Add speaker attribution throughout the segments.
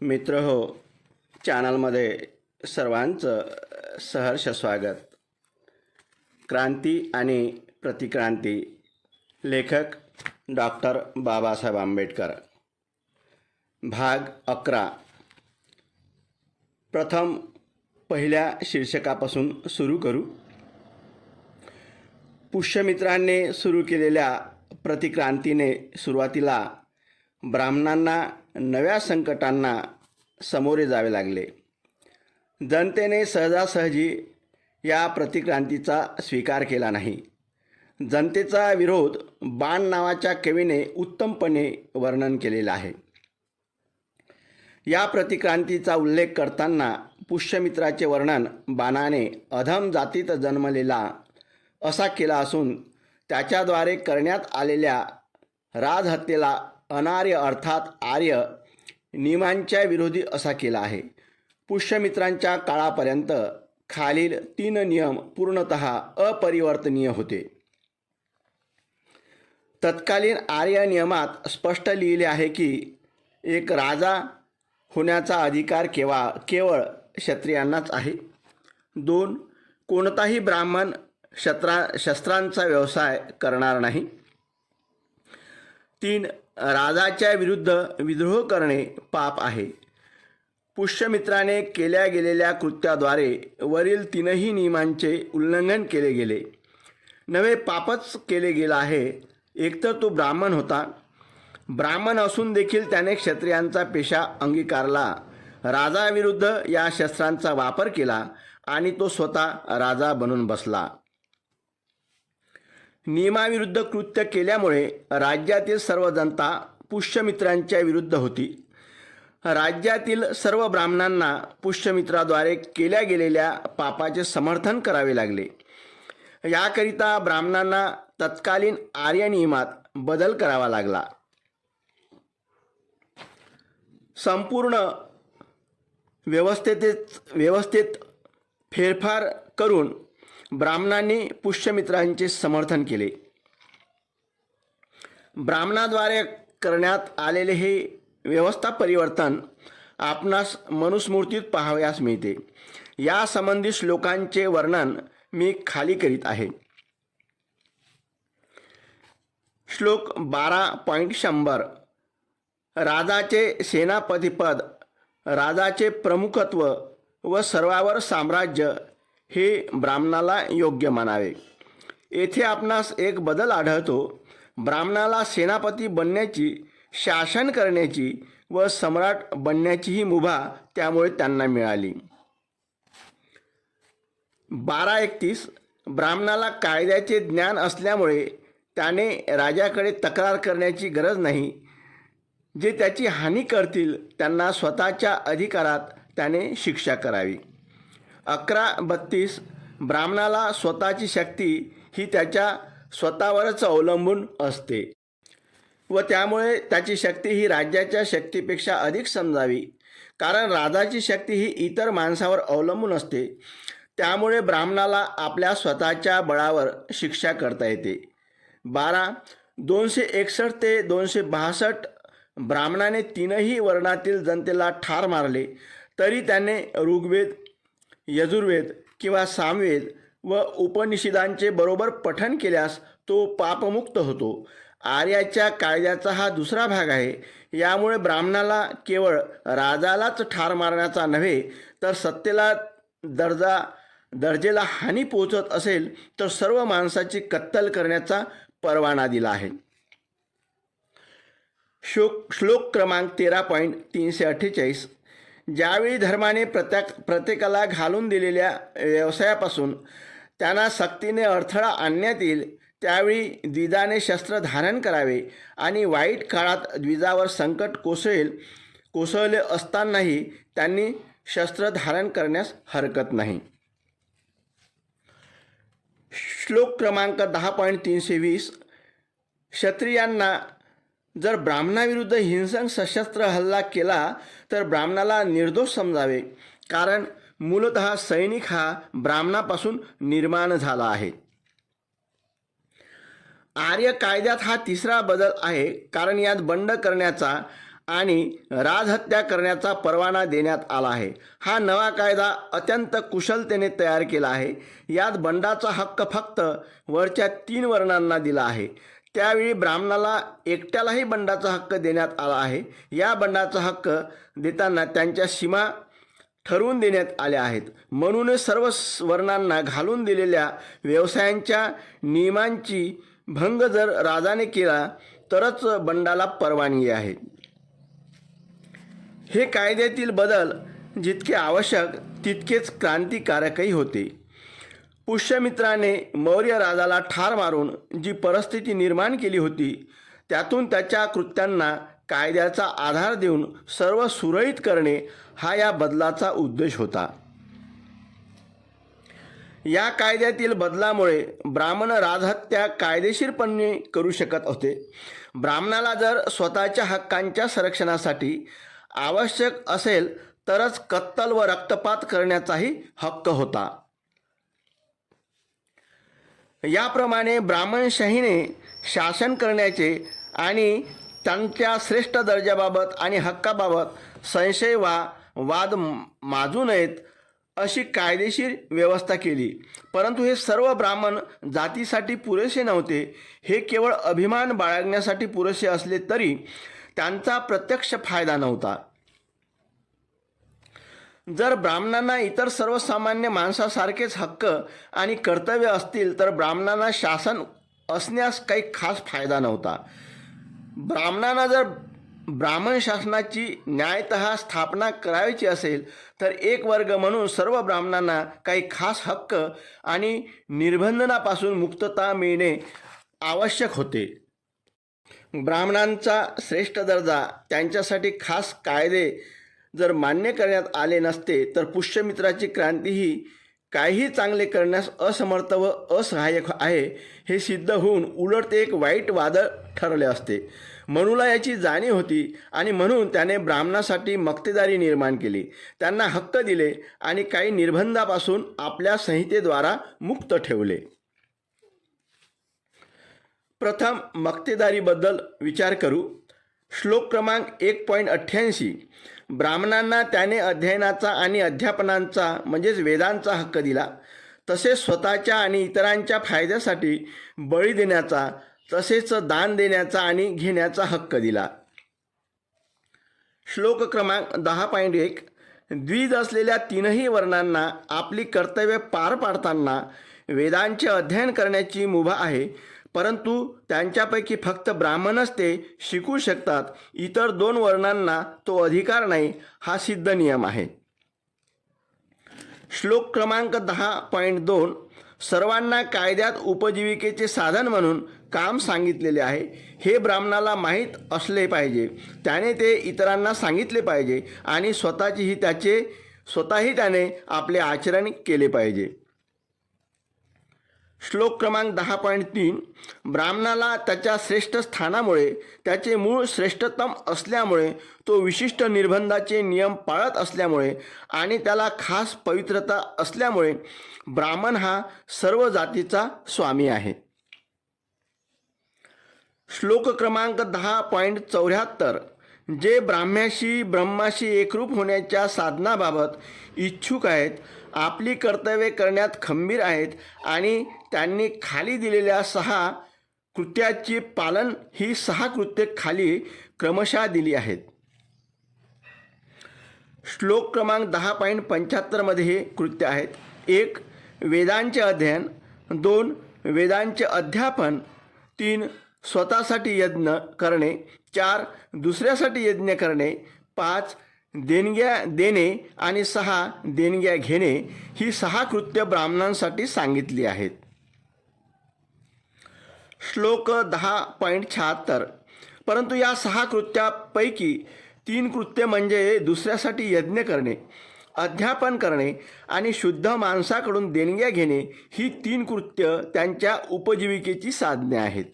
Speaker 1: मित्र हो चॅनलमध्ये सर्वांचं सहर्ष स्वागत. क्रांती आणि प्रतिक्रांती. लेखक डॉक्टर बाबासाहेब आंबेडकर. भाग अकरा. प्रथम पहिल्या शीर्षकापासून सुरू करू. पुष्यमित्रांनी सुरू केलेल्या प्रतिक्रांतीने सुरुवातीला ब्राह्मणांना नव्या संकटांना सामोरे जावे लागले. जनतेने सहजासहजी या प्रतिक्रांतीचा स्वीकार केला नाही. जनतेचा विरोध बाण नावाच्या कवीने उत्तमपणे वर्णन केलेला आहे. या प्रतिक्रांतीचा उल्लेख करताना पुष्यमित्राचे वर्णन बाणाने अधम जातीत जन्मलेला असा केला असून त्याच्याद्वारे करण्यात आलेल्या राजहत्येला अनार्य अर्थात आर्य नियमांच्या विरोधी असा केला आहे. पुष्यमित्रांच्या काळापर्यंत खालील तीन नियम पूर्णत अपरिवर्तनीय होते. तत्कालीन आर्य नियमात स्पष्ट लिहिले आहे की एक राजा होण्याचा अधिकार केवा केवळ क्षत्रियांनाच आहे. दोन कोणताही ब्राह्मण शस्त्रा शस्त्रांचा व्यवसाय करणार नाही. तीन राजाच्या विरुद्ध विद्रोह करणे पाप आहे. पुष्यमित्राने केल्या गेलेल्या कृत्याद्वारे वरील तीनही नियमांचे उल्लंघन केले गेले. नवे पापच केले गेलं आहे. एकतर तो ब्राह्मण होता. ब्राह्मण असून देखील त्याने क्षत्रियांचा पेशा अंगीकारला. राजाविरुद्ध या शस्त्रांचा वापर केला आणि तो स्वतः राजा बनून बसला. नियमाविरुद्ध कृत्य केल्यामुळे राज्यातील सर्व जनता पुष्यमित्रांच्या विरुद्ध होती. राज्यातील सर्व ब्राह्मणांना पुष्यमित्राद्वारे केल्या गेलेल्या पापाचे समर्थन करावे लागले. याकरिता ब्राह्मणांना तत्कालीन आर्य नियमात बदल करावा लागला. संपूर्ण व्यवस्थेत व्यवस्थेत फेरफार करून ब्राह्मणांनी पुष्यमित्रांचे समर्थन केले. ब्राह्मणाद्वारे करण्यात आलेले हे व्यवस्था परिवर्तन आपणास मनुस्मृतीत पाहावयास मिळते. यासंबंधी श्लोकांचे वर्णन मी खाली करीत आहे. श्लोक बारा पॉईंट शंभर. राजाचे सेनापतिपद राजाचे प्रमुखत्व व सर्वावर साम्राज्य हे ब्राह्मणाला योग्य मानावे येथे आपणास एक बदल आढळतो. ब्राह्मणाला सेनापती बनण्याची शासन करण्याची व सम्राट बनण्याचीही मुभा त्यामुळे त्यांना मिळाली. बारा एकतीस ब्राह्मणाला कायद्याचे ज्ञान असल्यामुळे त्याने राजाकडे तक्रार करण्याची गरज नाही. जे त्याची हानी करतील त्यांना स्वतःच्या अधिकारात त्याने शिक्षा करावी. अकरा बत्तीस ब्राह्मणाला स्वतःची शक्ती ही त्याच्या स्वतःवरच अवलंबून असते. व त्यामुळे त्याची शक्ती ही राज्याच्या शक्तीपेक्षा अधिक समजावी. कारण राजाची शक्ती ही इतर माणसावर अवलंबून असते. त्यामुळे ब्राह्मणाला आपल्या स्वतःच्या बळावर शिक्षा करता येते. बारा दोनशे एकसष्ट ते दोनशे बासष्ट ब्राह्मणाने तीनही वर्णातील जनतेला ठार मारले तरी त्याने ऋग्वेद यजुर्वेद किंवा सामवेद व उपनिषदांचे बरोबर पठन केल्यास तो पापमुक्त होतो. आर्याच्या कायद्याचा हा दुसरा भाग आहे. यामुळे ब्राह्मणाला केवळ राजालाच ठार मारण्याचा नव्हे तर सत्तेला दर्जा दर्जेला हानी पोचत असेल तर सर्व माणसाची कत्तल करण्याचा परवाना दिला आहे. श्लोक श्लोक क्रमांक तेरा पॉईंट तीनशे अठ्ठेचाळीस ज्यावेळी धर्माने प्रत्येक प्रत्येकाला घालून दिलेल्या व्यवसायापासून त्यांना सक्तीने अडथळा आणण्यात येईल त्यावेळी द्विजाने शस्त्र धारण करावे आणि वाईट काळात द्विजावर संकट कोसळेल कोसळले असतानाही त्यांनी शस्त्र धारण करण्यास हरकत नाही. श्लोक क्रमांक दहा पॉईंट तीनशे वीस क्षत्रियांना जर ब्राह्मणाविरुद्ध हिंसक सशस्त्र हल्ला केला तर ब्राह्मणाला निर्दोष समजावे. कारण मूलत सैनिक हा ब्राह्मणापासून निर्माण झाला आहे. आर्य कायद्यात हा तिसरा बदल आहे. कारण यात बंड करण्याचा आणि राजहत्या करण्याचा परवाना देण्यात आला आहे. हा नवा कायदा अत्यंत कुशलतेने तयार केला आहे. यात बंडाचा हक्क फक्त वरच्या तीन वर्णांना दिला आहे. त्यावेळी ब्राह्मणाला एकट्यालाही बंडाचा हक्क देण्यात आला आहे. या बंडाचा हक्क देताना त्यांच्या सीमा ठरवून देण्यात आल्या आहेत. म्हणूनच सर्व वर्णांना घालून दिलेल्या व्यवसायांच्या नियमांची भंग जर राजाने केला तरच बंडाला परवानगी आहे. हे कायद्यातील बदल जितके आवश्यक तितकेच क्रांतिकारकही होते. पुष्यमित्राने मौर्य राजाला ठार मारून जी परिस्थिती निर्माण केली होती त्यातून त्याच्या कृत्यांना कायद्याचा आधार देऊन सर्व सुरळीत करणे हा या बदलाचा उद्देश होता. या कायद्यातील बदलामुळे ब्राह्मण राजहत्या कायदेशीरपणे करू शकत होते. ब्राह्मणाला जर स्वतःच्या हक्कांच्या संरक्षणासाठी आवश्यक असेल तरच कत्तल व रक्तपात करण्याचाही हक्क होता. याप्रमाणे ब्राह्मणशाहीने शासन करण्याचे आणि त्यांच्या श्रेष्ठ दर्जाबाबत आणि हक्काबाबत संशय वा वाद माजू नयेत अशी कायदेशीर व्यवस्था केली. परंतु हे सर्व ब्राह्मण जातीसाठी पुरेसे नव्हते. हे केवळ अभिमान बाळगण्यासाठी पुरेसे असले तरी त्यांचा प्रत्यक्ष फायदा नव्हता. जर ब्राह्मणांना इतर सर्वसामान्य माणसासारखेच हक्क आणि कर्तव्य असतील तर ब्राह्मणांना शासन असण्यास काही खास फायदा नव्हता. ब्राह्मणांना जर ब्राह्मण शासनाची न्यायत स्थापना करायची असेल तर एक वर्ग म्हणून सर्व ब्राह्मणांना काही खास हक्क आणि निर्बंधनापासून मुक्तता मिळणे आवश्यक होते. ब्राह्मणांचा श्रेष्ठ दर्जा त्यांच्यासाठी खास कायदे जर मान्य करण्यात आले नसते तर पुष्यमित्राची क्रांती ही काहीही चांगले करण्यास असमर्थ व असहाय्यक आहे हे सिद्ध होऊन उलट ते एक वाईट वादळ ठरले असते. मनूला याची जाणीव होती आणि म्हणून त्याने ब्राह्मणासाठी मक्तेदारी निर्माण केली. त्यांना हक्क दिले आणि काही निर्बंधापासून आपल्या संहितेद्वारा मुक्त ठेवले. प्रथम मक्तेदारीबद्दल विचार करू. श्लोक क्रमांक एक पॉईंट अठ्ठ्याऐंशी. ब्राह्मणांना त्याने अध्ययनाचा आणि अध्यापनांचा म्हणजेच वेदांचा हक्क दिला. तसेच स्वतःच्या आणि इतरांच्या फायद्यासाठी बळी देण्याचा तसेच दान देण्याचा आणि घेण्याचा हक्क दिला. श्लोक क्रमांक दहा पॉईंट एक. द्विज असलेल्या तीनही वर्णांना आपली कर्तव्ये पार पाडताना वेदांचे अध्ययन करण्याची मुभा आहे. परंतु त्यांच्यापैकी फक्त ब्राह्मणच ते शिकू शकतात. इतर दोन वर्णांना तो अधिकार नाही हा सिद्ध नियम आहे. श्लोक क्रमांक दहा पॉईंट दोन सर्वांना कायद्यात उपजीविकेचे साधन म्हणून काम सांगितलेले आहे. हे ब्राह्मणाला माहीत असले पाहिजे. त्याने ते इतरांना सांगितले पाहिजे आणि स्वतःचीही त्याचे स्वतःही त्याने आपले आचरण केले पाहिजे. श्लोक क्रमांक दहा पॉईंट तीन ब्राह्मणाला त्याच्या श्रेष्ठ स्थानामुळे त्याचे मूळ श्रेष्ठतम असल्यामुळे तो विशिष्ट निर्बंधाचे नियम पाळत असल्यामुळे आणि त्याला खास पवित्रता असल्यामुळे ब्राह्मण हा सर्व जातीचा स्वामी आहे. श्लोक क्रमांक दहा पॉईंट चौऱ्याहत्तर जे ब्राह्म्याशी ब्रह्माशी एकरूप होण्याच्या साधनाबाबत इच्छुक आहेत आपली कर्तव्ये करण्यात खंबीर आहेत आणि त्यांनी खाली दिलेल्या सहा कृत्याची पालन ही सहा कृत्ये खाली क्रमशः दिली आहेत. श्लोक क्रमांक दहा पॉईंट पंच्याहत्तरमध्ये हे कृत्य आहेत. एक वेदांचे अध्ययन. दोन वेदांचे अध्यापन. तीन स्वतःसाठी यज्ञ करणे. चार दुसऱ्यासाठी यज्ञ करणे. पाच देणग्या देणे आणि सहा देणग्या घेणे ही सहा कृत्य ब्राह्मणांसाठी सांगितली आहेत. श्लोक दहा पॉईंट शहात्तर. परंतु या सहा कृत्यापैकी तीन कृत्य म्हणजे दुसऱ्यासाठी यज्ञ करणे अध्यापन करणे आणि शुद्ध माणसाकडून देणग्या घेणे ही तीन कृत्य त्यांच्या उपजीविकेची साधने आहेत.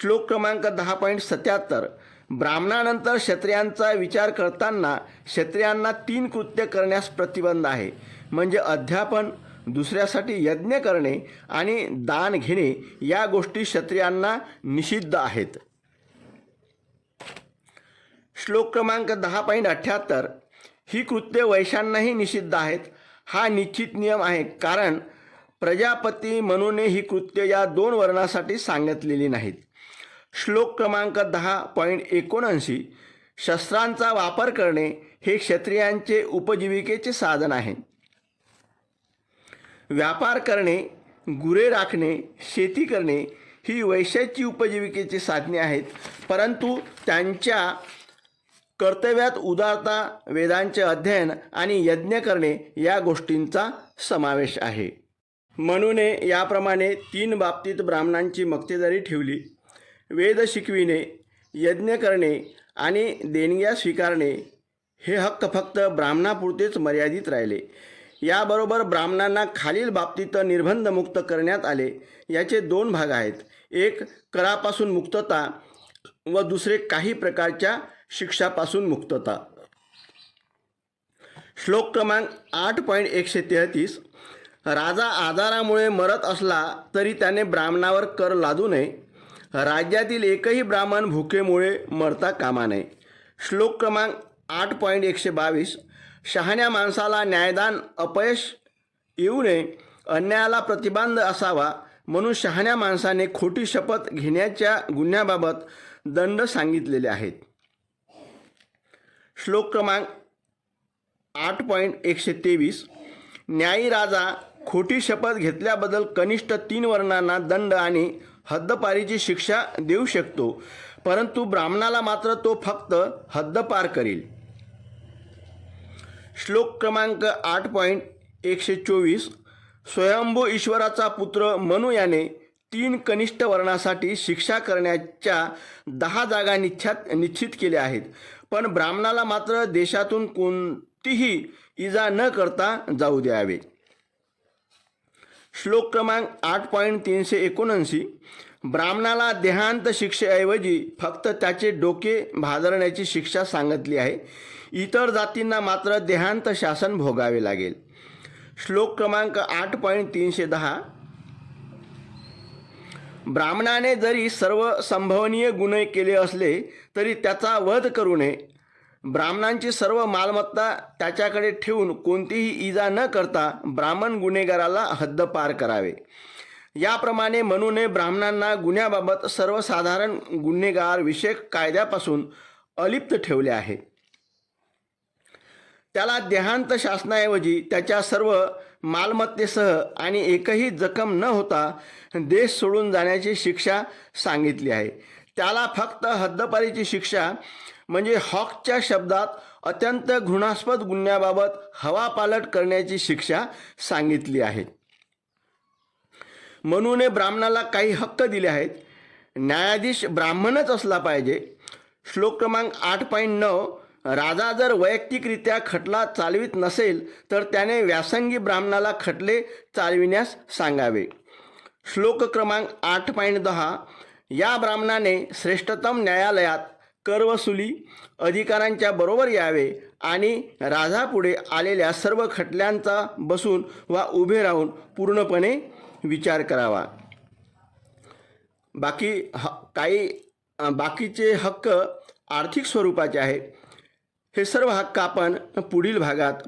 Speaker 1: श्लोक क्रमांक दहा पॉईंट सत्याहत्तर. ब्राह्मणानंतर क्षत्रियांचा विचार करताना क्षत्रियांना तीन कृत्य करण्यास प्रतिबंध आहे. म्हणजे अध्यापन दुसऱ्यासाठी यज्ञ करणे आणि दान घेणे या गोष्टी क्षत्रियांना निषिद्ध आहेत. श्लोक क्रमांक दहा पॉईंट अठ्ठ्याहत्तर ही कृत्य वैशांनाही निषिद्ध आहेत. हा निश्चित नियम आहे. कारण प्रजापती म्हणून ही कृत्य या दोन वर्णासाठी सांगितलेली नाहीत. श्लोक क्रमांक दहा पॉईंट एकोणऐंशी शस्त्रांचा वापर करणे हे क्षत्रियांचे उपजीविकेचे साधन आहे. व्यापार करणे गुरे राखणे शेती करणे ही वैश्याची उपजीविकेची साधने आहेत परंतु त्यांच्या कर्तव्यात उदारता वेदांचे अध्ययन आणि यज्ञ करणे या गोष्टींचा समावेश आहे. म्हणून याप्रमाणे तीन बाबतीत ब्राह्मणांची मक्तेदारी ठेवली. वेद शिकविणे यज्ञ करणे आणि देणग्या स्वीकारणे हे हक्क फक्त ब्राह्मणापुरतेच मर्यादित राहिले. याबरोबर ब्राह्मणांना खालील बाबतीत निर्बंधमुक्त करण्यात आले. याचे दोन भाग आहेत. एक करापासून मुक्तता व दुसरे काही प्रकारच्या शिक्षापासून मुक्तता. श्लोक क्रमांक आठ पॉईंट एकशे तेहतीस राजा आजारामुळे मरत असला तरी त्याने ब्राह्मणावर कर लादू नये. राज्यातील एकही ब्राह्मण भुकेमुळे मरता कामा नये. श्लोक क्रमांक आठ पॉईंट एकशे बावीस. शहाण्या माणसाला न्यायदान अपयश येऊ नये अन्यायाला प्रतिबंध असावा म्हणून शहाण्या माणसाने खोटी शपथ घेण्याच्या गुन्ह्याबाबत दंड सांगितलेले आहेत. श्लोक क्रमांक आठ पॉईंट एकशे तेवीस. न्यायी राजा खोटी शपथ घेतल्याबद्दल कनिष्ठ तीन वर्णांना दंड आणि हद्दपारीची शिक्षा देऊ शकतो परंतु ब्राह्मणाला मात्र तो फक्त हद्दपार करील. श्लोक क्रमांक आठ पॉईंट एकशे चोवीस स्वयंभू ईश्वराचा पुत्र मनु याने तीन कनिष्ठ वर्णासाठी शिक्षा करण्याच्या दहा जागा निश्चात निश्चित केल्या आहेत. पण ब्राह्मणाला मात्र देशातून कोणतीही इजा न करता जाऊ द्यावे. श्लोक क्रमांक आठ पॉईंट तीनशे एकोणऐंशी. ब्राह्मणाला देहांत शिक्षेऐवजी फक्त त्याचे डोके भादरण्याची शिक्षा सांगितली आहे. इतर जातींना मात्र देहांत शासन भोगावे लागेल. श्लोक क्रमांक आठ पॉईंट तीनशे दहा. ब्राह्मणाने जरी सर्व संभवनीय गुन्हे केले असले तरी त्याचा वध करू नये. ब्राह्मणांची सर्व मालमत्ता त्याच्याकडे ठेवून कोणतीही इजा न करता ब्राह्मण गुन्हेगाराला हद्दपार करावे. याप्रमाणे म्हणून ब्राह्मणांना गुन्ह्याबाबत सर्वसाधारण गुन्हेगार विषयक कायद्यापासून अलिप्त ठेवले आहे. त्याला देहांत शासनाऐवजी त्याच्या सर्व मालमत्तेसह आणि एकही जखम न होता देश सोडून जाण्याची शिक्षा सांगितली आहे. त्याला फक्त हद्दपारीची शिक्षा म्हणजे हॉकच्या शब्दात अत्यंत घृणास्पद गुन्ह्याबाबत हवापालट करण्याची शिक्षा सांगितली आहे. म्हणून ब्राह्मणाला काही हक्क दिले आहेत. न्यायाधीश ब्राह्मणच असला पाहिजे. श्लोक क्रमांक आठ पॉईंट नऊ राजा जर वैयक्तिकरित्या खटला चालवित नसेल तर त्याने व्यासंगी ब्राह्मणाला खटले चालविण्यास सांगावे. श्लोक क्रमांक आठ पॉईंट दहा या ब्राह्मणाने श्रेष्ठतम न्यायालयात करवसुली अधिकाऱ्यांच्या बरोबर यावे आणि राजापुढे आलेल्या सर्व खटल्यांचा बसून वा उभे राहून पूर्णपणे विचार करावा. बाकी ह काही बाकीचे हक्क आर्थिक स्वरूपाचे आहेत. हे सर्व हक्क आपण पुढील भागात